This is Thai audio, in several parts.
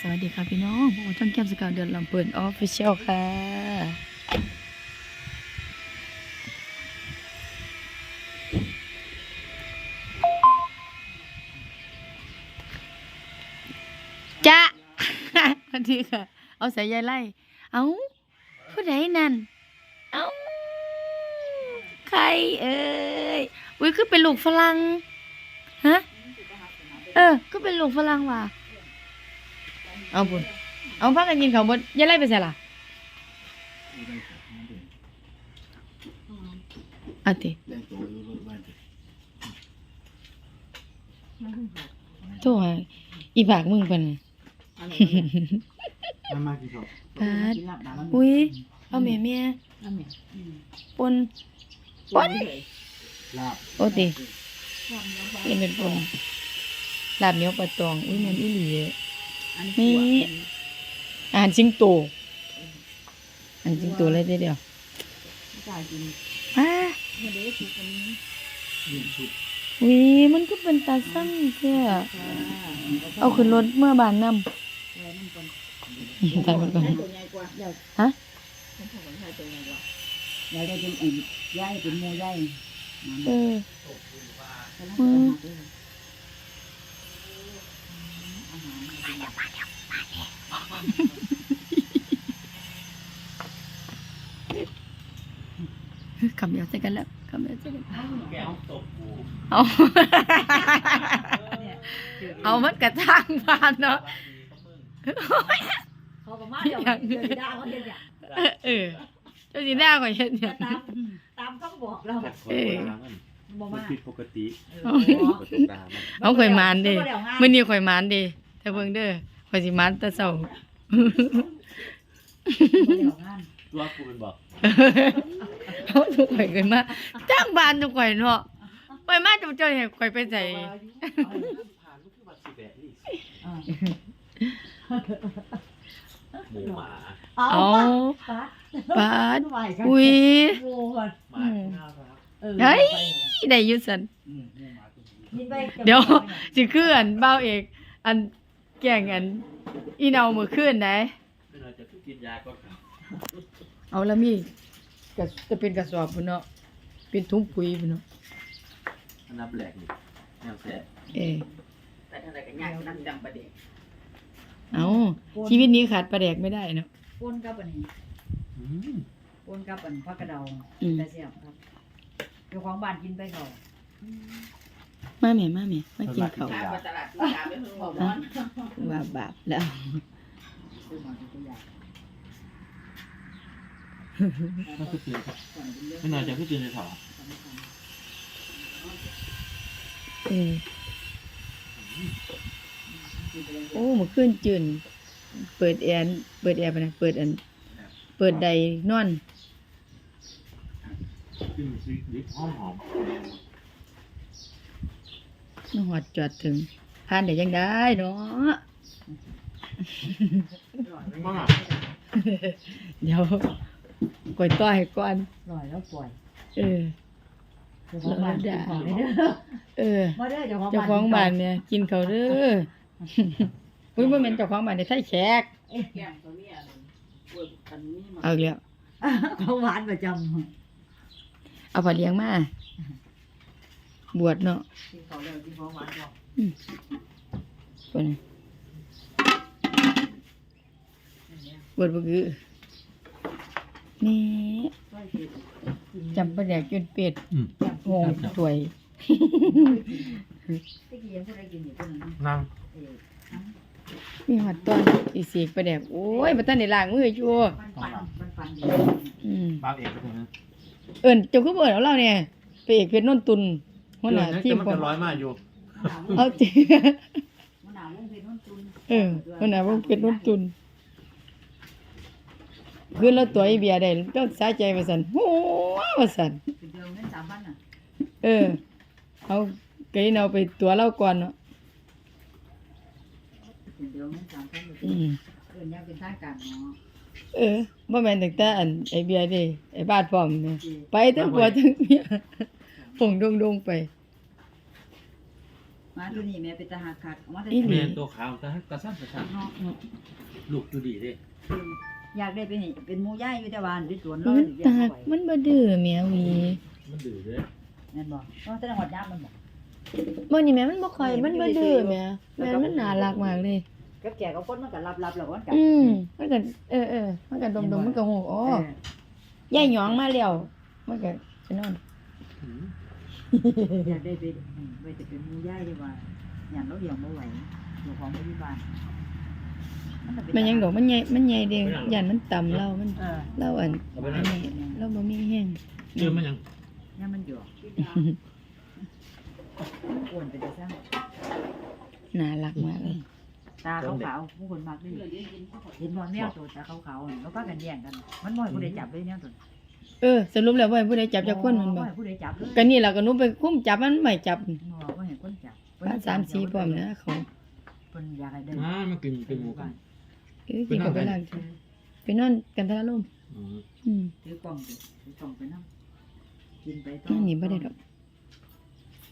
สวัสดีค่ะพี่น้องพวกเราช่องแก้มสกาวเดือนลำเปิดออฟฟิเชียลค่ะ จ้าสวัสดีค่ะ เอาสายใยไล่ เอาผู้ใดนั่น เอาใครเอ้ยอุ้ยคือเป็นลูกฝรั่ง ฮะ เออ ก็เป็นลูกฝรั่งว่ะ เอาบุญเอาพักกันกินข้าวบดยายไล่ไปใส่ล่ะเอาติแต่งตัวอยู่รถบ้านสิโทษให้อีผากมึงเป็นไงมามากี่ศพปาดอุ้ยเอาแม่แม่ปนปนลาบโอติเล่นเป็นปนลาบเหนียวปลาตองอุ้ยแมันอีหลี นี่อาหารจิงโตอาหารจิงโตเลยเดียวอ่ายิ่งสุกอุ้ยมันก็เป็นตาสั้นเพื่อเอาขึ้นรถเมื่อบานนำใส่มันก่อนฮะยายได้เป็นอุ่นยายเป็นโมยายเออ คำเดียวใส่กันแล้วคำเดียวใส่กันแก้วตกกูเอาเอามันกระทั่งบานเนาะเขาก็มาเดี๋ยวเดี๋ยวด่าเขาเดี๋ยวเนี่ยเออเจ้าจีน่าก่อนเห็นเนี่ยตามตามเขาบอกเราจัดคนโบราณมันบ่มันมาผิดปกติเอปอกติตามันเอาข่อยมานเด้บ่ได้เอางานมื้อนี้ข่อยมานเด้ ถ้าเบิ่งเด้อข่อยสิมานแต่เช้าบ่ได้เอางานตัวกูเป็นบอกเขาทุกข่อยเกินมาจ้างบ้านทุกข่อยเนาะข่อยมาจุเจ้าให้ข่อยไปใส่ผ่านลูกคือวัดสิแบะนี่อ่าหมูหมาเอาเอาปัดปาดไหวกันอุ้ยโอ้ยหมาที่น่ารักเออเฮ้ยได้อยู่ซั่นอืมหมูหมาตัวนี้กินไปก็บเดี๋ยวไน่อสิคืออันเบ้าเอกอัน แกล้งอันอีเนามื้อคืนไหนไม่น่าจะกินยาก็ครับเอาแล้วมีกระจะเป็นกระสอบพุ่นเนาะเป็นถุงปุ๋ยพุ่นเนาะอันนับแหลกนี่แนวแสบเออแต่อะไรกันยากนั่งดังประเด็นเอาชีวิตนี้ขาดปลาแดกไม่ได้เนาะปนกับอันนี้อืมปนกับอันผักกระเดาอืมแต่เสียบครับเจ้าของบ้านกินไปเขามาแม่มาแม่มากินข้าวยาตลาดตุลาไปเพิ่งบอกว่า ว่าบาปแล้วซื้อมาเป็นตัวอย่างมันคือเตือนไม่น่าจะคือเตือนในถอเออโอ้เมื่อคืนจืนเปิดแอร์เปิดแอร์ไปนะเปิดอัน เปิดใดนอนขึ้นซีดิหอมหอมมาหอดจอดถึงผ่านได้ยังได้เนาะ มากเดี๋ยวก่อยต้อยก่อนลอยแล้วปล่อยเออ เจ้าของบ้านกินของได้เด้อเออ มาเด้อเจ้าของเจ้าของบ้านเนี่ยกินเขาวเด้ออุ้ยบ่แม่นเจ้าของบ้านเนี่ยไทยแขกแก้มตัวเนี้ยเปิดอันนี้มาเอาอีกแล้วเขาหวานประจเอาผัดเลี้ยงมา บวชเนาะำกินเขาแล้วกินของหวานก่อน เพิ่น บวชบ่คือนี่ค่อยกินกินจำปลาแดกจนเป็ดอืมงงถวยตะกี้ยังบ่ได้กินอยู่ตัวนั้นนั่งเออมีหอดตอนอีสีกปลาแดกโอ้ยบ่ทันได้ล้างมืออยู่มันปันมันปันดีอืมบ้าเอกก็ตรงนั้นเอิ้นเจ้าคือบ่เอิ้นเอาเราเนี่ยไปเอกเพชรนนตุนหัวหน้าทีมมันขอจะงร้อยมากอยู่เอาจิมันหนาววงเพชรนุ่นตุนเออหัวหน้าวงเพชรนนตุน คืนแล้วตัวไอ้เบียร์ได้ต้องสาใจว่าซั่นโอ้ว่าซั่นเป็นเดือนเงินสามพันอะเออเอาไกเอาไปตัวเราก่อนเนาะเป็นเดือนเงินสามพันอืมเอิ้นยังเป็นทางการเนาะเออบ่แม่นตั้งแต่อันไอ้เบียร์เด้ไอ้บาดพร้อมเนี่ยไปทั้งผัวทั้งเมียผงดงๆไปมาตัวนี้แม่เป็นตาหักคักเอามาแต่อีหลีแม่ตัวขาวตาตาสั้นตาสั้นเนาะลูกอยู่ดีเด้ อยากได้เป็นนี่เป็นหมูย่ายอยู่แต่ว่าด้วยสวนมัเรานเลี้ยตางไว้มันบ่ดื้อแมววีมันดื้อเด้แม่นบ่เพราะแต่จังหวัดยามมันบ่บ่นี่แม่มันบ่ค่อยมันบ่ดื้อแม่แม่มันน่ารักมากเลยกับแก่กับคนมันก็รับๆแล้วมันก็อืมมันก็เออเออมันก็ดมๆมันก็ฮู้อ๋อเออยายหยองมาแล้วมันก็ไปนอนอืมอยากได้เป็นอืมไว้แต่เป็นหมูย่ายดีกว่าอย่างเราเลี้ยงบ่ไหวอยู่ของบ่มีบ้านก็เป็ มันยังดอกมันใหญ่มันใหญ่เด้ยันมันต่ำเรามันเออเราอันเอาไปอันั่นงนี้เราบ่มีแห้งเชื่อมันยังเนี่ยมันอยู่อ้วนไปแต่ซั่งน่ารักมากเลยตาขาวๆผู้คนมักนี่เห็นบ่แมวตัวตาขาวๆนี่เขาพากันแย่งกัน มันบ่ให้ผู้ใดจับเลยแนวตัวเออสรุปแล้วว่าผู้ใดจับจักคนมันบ่ให้ผู้ใดจับเลยก็นี่ล่ะก็หนูไปคุ้มจับมันไม่จับบ่บ่ให้คนจับบ้านสามสีพร้อมนะเขาเพิ่นอยากให้ได้ อ่ามากินกินหมูกัน เอ้ยสิเขาไปล้างจ้ะไปนอนกันทะลมอืมอืมถือกล่องสิถือกล่องไปนำกินไปต่อนั่นนี่บ่ได้ดอก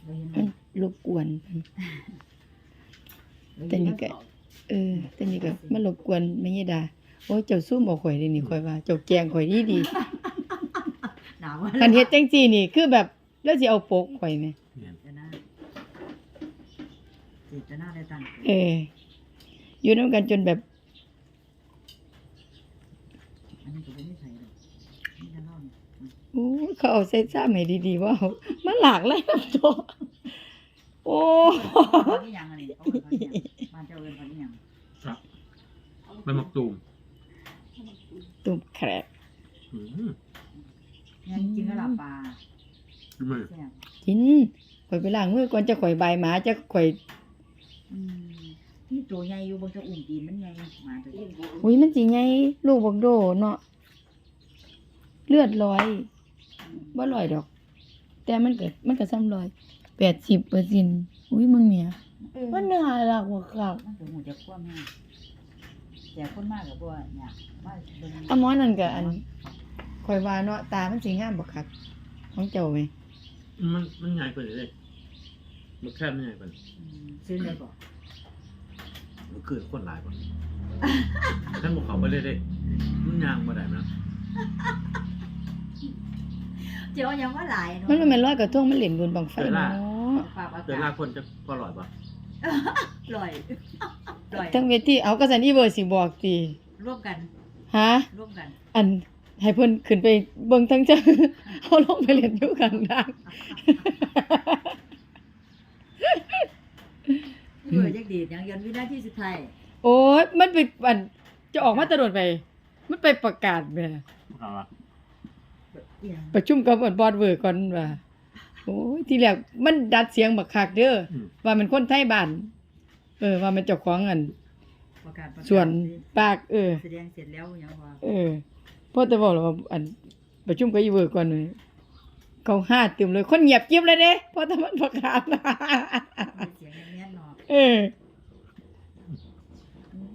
ได้เห็นไหมมันรบกวนแต่นี่ก็ เออ แต่นี่ก็มันรบกวนแม่ยายดาโอ้ยเจ้าซุ่มบ่ข่อยเด้นี่ข่อยว่าเจ้าแกล้งข่อยดีดีหนาวๆคันเฮ็ดจังซี่นี่คือแบบแล้วสิเอาโปกข่อยแหมเนี่ยจะน่าจิตนาได้ตั้งเอออยู่นํกันจนแบบ อันนี้ก็บ่มีไผดอกนี่จะเล่านี่ โอ้เขาเอาใส่ซ้ำให้ดีๆว่าเอามันหลากหลายลำตัวโอ้นี่ยังอันนี้เขาเอิ้นเขาอีหยังบ้านเจ้าเอิ้นเขาอีหยังครับใบมะตูมตุ่มแครกอืมเนี่ยจริงๆก็หลับปลาดูมันใช่ไหมกินข่อยไปล้างมือก่อนจะข่อยใบายหมาจะข่อยอืมนี่ตัวใหญ่อยู่บนจะอุ่มตีนมันใหญ่หมาตัวนี้อุ้ยมันสิไงลูกบักโดเนาะเลือดลอย บ่ลอยดอก แต่มันก็มันก็ซ้ำลอย80เปอร์เซ็นต์อุ้ยมึงเนี่ยเออมันน่ารักว่ะครับมันก็หูจะคว่ำให้แต่คนมากกับพวกเนี่ยมาเบิ่งอะหมอนั่นก็อันข่อยว่าเนาะตามันสิงามบ่คักของเจ้าไหมมันมันใหญ่กว่านี้เลยมันแค่ไม่ใหญ่กว่านี้อืมซื้อเลยบอกมันคือคนหลายกว่าท่านบอกเขาไปเลยเด้มันยางมาได้ไหมนะ เจ้ายังว่าหลายเนาะมันบ่แม่นลอยกระทงมันเล่นบนบังไฟเนาะปากอาเดี๋ยวลากาศคนจะก็อร่อยป่ะปล่อยปล่อยทั้งเวทีเอาก็สันอีเบอร์สิบอกติร่วมกันฮะร่วมกัน อันให้เพิ่นขึ้นไปเบิ่งทั้งจังเอาลงไปเล่นอยู่ข้างล่างเบื่อยักดีดยังยันวินาทีสุดท้ายโอ้ยมันไปอันจะออกมาตะโดดไป มันไปประกาศแหม่เอาละอีหยัง ประชุมกับบอร์ดบอร์ดเวอร์ก่อนว่าโอ้ยทีแรกมันดัดเสียงบักคักเด้ออืมว่ามันคนไทยบ้าน เออ ว่ามันเจ้าของอันประกาศประกาศส่วนปาก เออ แสดงเสร็จแล้วยังว่าเออพอแต่บอกแล้วว่าอันประชุมกับอีเวอร์ก่อนเลยเขาห้าตึมเลย คนเงียบเกียบเลยเด้เพราะแต่มันประกาศ มีเสียงแน่นๆเนาะเออ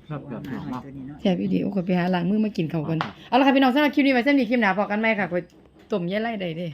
ครับแบบหหมาอมหน่มาอกยตัวนี้เนาะ แซ่บอีดีโอ้ขอยไปหาล้างมือมากินข้าวกัน เอาละค่ะพี่น้องสำหรับคลิปนี้ไว้สำหรับคลิปหน้าพอกันไหมค่ะขอย ต้มยายไล่ได้เด้